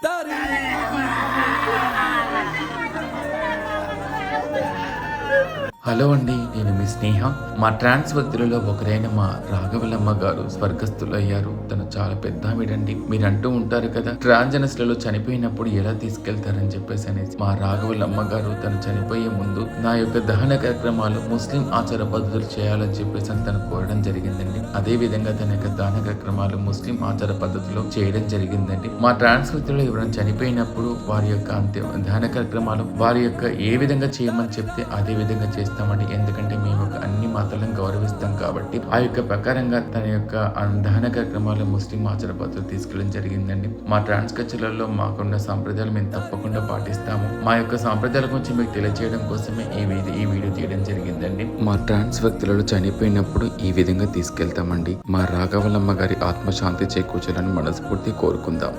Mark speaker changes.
Speaker 1: Daddy. Hello అండి నేను మీ స్నేహ. మా ట్రాన్స్ వ్యక్తులలో ఒకరైన మా రాఘవలమ్మ గారు స్వర్గస్థులు అయ్యారు తను చాలా పెద్ద ఆవిడండి. మీరు అంటూ ఉంటారు కదా ట్రాన్స్జెనస్లలో చనిపోయినప్పుడు ఎలా తీసుకెళ్తారని చెప్పేసి అనేసి మా రాఘవలమ్మ గారు తను చనిపోయే ముందు నా యొక్క దహన కార్యక్రమాలు ముస్లిం ఆచార పద్ధతులు చేయాలని చెప్పేసి అని తను కోరడం జరిగిందండి. అదే విధంగా తన యొక్క దహన కార్యక్రమాలు ముస్లిం ఆచార పద్ధతిలో చేయడం జరిగిందండి. మా ట్రాన్స్ వ్యక్తులు ఎవరైనా చనిపోయినప్పుడు వారి యొక్క అంత్య దహన కార్యక్రమాలు వారి యొక్క ఏ విధంగా చేయమని చెప్తే అదే విధంగా చేస్తామండి. ఎందుకంటే మేము ఒక అన్ని మతాలను గౌరవిస్తాం కాబట్టి ఆ యొక్క ప్రకారంగా తన యొక్క దహన కార్యక్రమాలు ముస్లిం ఆచార పద్ధతులు తీసుకెళ్ళడం జరిగిందండి. మా ట్రాన్స్ కల్చర్లలో మాకున్న సాంప్రదాయాలు మేము తప్పకుండా పాటిస్తాము. మా యొక్క సాంప్రదాయాల గురించి మీకు తెలియజేయడం కోసమే ఈ వీడియో ఈ వీడియో తీయడం జరిగిందండి. మా ట్రాన్స్ వ్యక్తులలో చనిపోయినప్పుడు ఈ విధంగా తీసుకెళ్తామండి. మా రాఘవలమ్మ గారి ఆత్మశాంతి చేకూర్చాలని మనస్ఫూర్తి కోరుకుందాం.